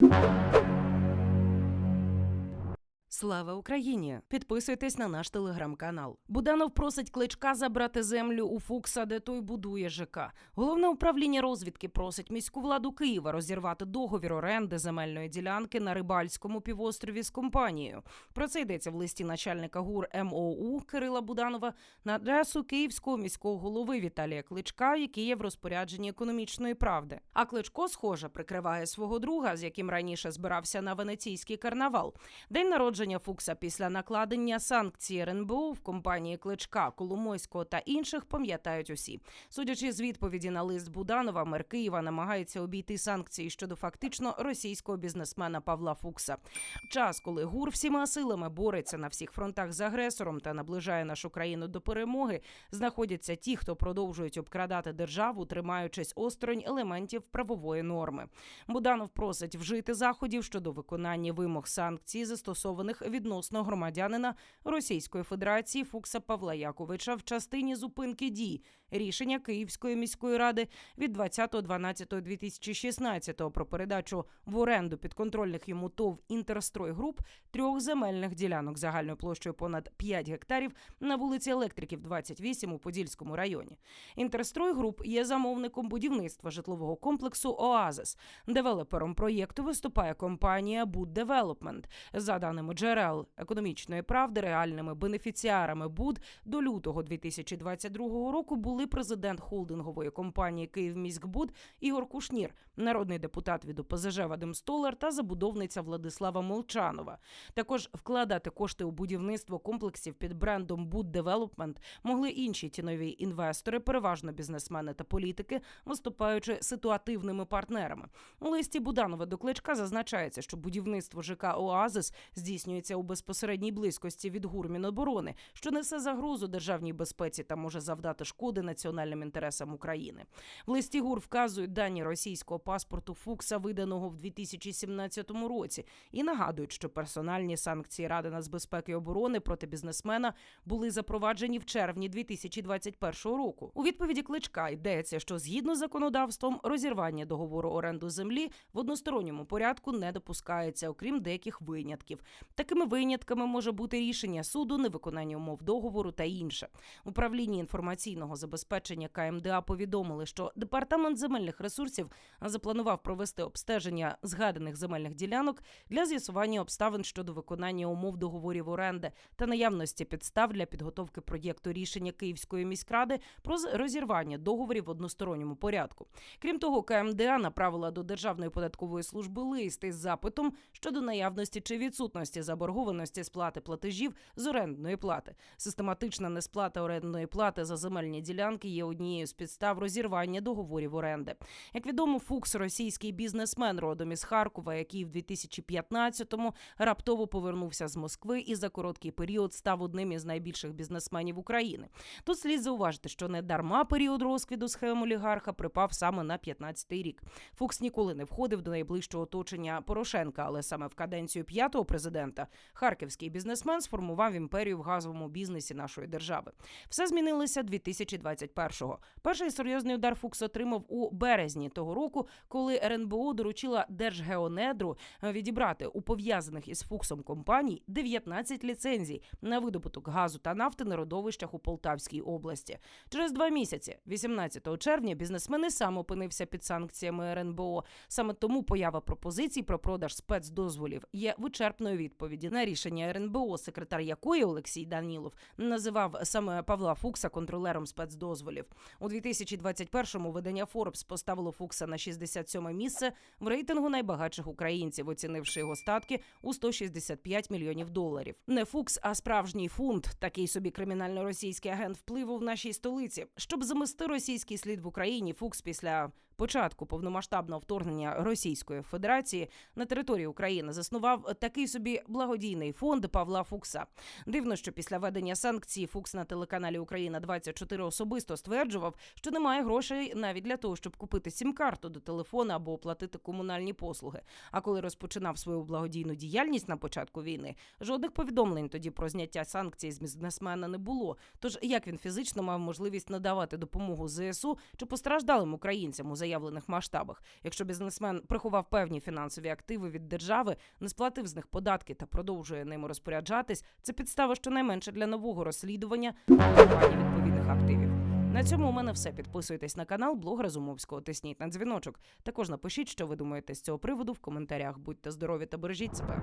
you. Слава Україні! Підписуйтесь на наш телеграм-канал. Буданов просить кличка забрати землю у Фукса, де той будує ЖК. Головне управління розвідки просить міську владу Києва розірвати договір оренди земельної ділянки на рибальському півострові з компанією. Про це йдеться в листі начальника ГУР МОУ Кирила Буданова на адресу київського міського голови Віталія Кличка, який є в розпорядженні економічної правди. А Кличко, схоже, прикриває свого друга, з яким раніше збирався на венеційський карнавал. День народження Фукса після накладення санкцій РНБО в компанії Кличка, Коломойського та інших пам'ятають усі. Судячи з відповіді на лист Буданова, мер Києва намагається обійти санкції щодо фактично російського бізнесмена Павла Фукса. Час, коли ГУР всіма силами бореться на всіх фронтах з агресором та наближає нашу країну до перемоги, знаходяться ті, хто продовжують обкрадати державу, тримаючись осторонь елементів правової норми. Буданов просить вжити заходів щодо виконання вимог санкцій, застосованих відносно громадянина Російської Федерації Фукса Павла Яковича в частині зупинки дій рішення Київської міської ради від 20.12.2016 про передачу в оренду підконтрольних йому ТОВ Інтерстрой Груп трьох земельних ділянок загальною площею понад 5 гектарів на вулиці Електриків, 28 у Подільському районі. Інтерстрой Груп є замовником будівництва житлового комплексу Оазис. Девелопером проєкту виступає компанія Буд Девелопмент. За даними джерел економічної правди, реальними бенефіціарами Буд до лютого 2022 року були президент холдингової компанії Київміськбуд Ігор Кушнір, народний депутат від ОПЗЖ Вадим Столар та забудовниця Владислава Молчанова. Також вкладати кошти у будівництво комплексів під брендом Буд Девелопмент могли інші тінові інвестори, переважно бізнесмени та політики, виступаючи ситуативними партнерами. У листі Буданова до кличка зазначається, що будівництво ЖК Оазис здійснюється у безпосередній близькості від ГУР Міноборони, що несе загрозу державній безпеці та може завдати шкоди національним інтересам України. В листі ГУР вказують дані російського паспорту Фукса, виданого в 2017 році, і нагадують, що персональні санкції Ради нацбезпеки і оборони проти бізнесмена були запроваджені в червні 2021 року. У відповіді кличка йдеться, що згідно з законодавством розірвання договору оренду землі в односторонньому порядку не допускається, окрім деяких винятків. Такими винятками може бути рішення суду, невиконання умов договору та інше. Управління інформаційного забезпечення КМДА повідомили, що департамент земельних ресурсів запланував провести обстеження згаданих земельних ділянок для з'ясування обставин щодо виконання умов договорів оренди та наявності підстав для підготовки проєкту рішення Київської міськради про розірвання договорів в односторонньому порядку. Крім того, КМДА направила до Державної податкової служби лист із запитом щодо наявності чи відсутності заборгованості сплати платежів з орендної плати. Систематична несплата орендної плати за земельні ділянки є однією з підстав розірвання договорів оренди. Як відомо, Фукс російський бізнесмен родом із Харкова, який в 2015-му раптово повернувся з Москви і за короткий період став одним із найбільших бізнесменів України. Тут слід зауважити, що не дарма період розквіту схем олігарха припав саме на 15-й рік. Фукс ніколи не входив до найближчого оточення Порошенка, але саме в каденцію п'ятого президента харківський бізнесмен сформував імперію в газовому бізнесі нашої держави. Все змінилося 2021-го. Перший серйозний удар Фукс отримав у березні того року, коли РНБО доручила Держгеонедру е, відібрати у пов'язаних із Фуксом компаній 19 ліцензій на видобуток газу та нафти на родовищах у Полтавській області. Через два місяці, 18 червня, бізнесмен і сам опинився під санкціями РНБО. Саме тому поява пропозицій про продаж спецдозволів є вичерпною відповіді на рішення РНБО, секретар якої Олексій Данілов називав саме Павла Фукса контролером спецдозволів. У 2021-му видання Forbes поставило Фукса на 67 місце в рейтингу найбагатших українців, оцінивши його статки у 165 мільйонів доларів. Не Фукс, а справжній фунт, такий собі кримінально-російський агент впливу в нашій столиці. Щоб замести російський слід в Україні, Фукс після початку повномасштабного вторгнення Російської Федерації на територію України заснував такий собі благодійний фонд Павла Фукса. Дивно, що після введення санкцій Фукс на телеканалі Україна 24 особисто стверджував, що немає грошей навіть для того, щоб купити сім-карту до телефона або оплатити комунальні послуги. А коли розпочинав свою благодійну діяльність на початку війни, жодних повідомлень тоді про зняття санкцій з бізнесмена не було. Тож як він фізично мав можливість надавати допомогу ЗСУ чи постраждалим українцям у заявлених масштабах. Якщо бізнесмен приховав певні фінансові активи від держави, не сплатив з них податки та продовжує ними розпоряджатись, це підстава щонайменше для нового розслідування відповідних активів. На цьому у мене все. Підписуйтесь на канал Блог Разумовського. Тисніть на дзвіночок. Також напишіть, що ви думаєте з цього приводу в коментарях. Будьте здорові та бережіть себе.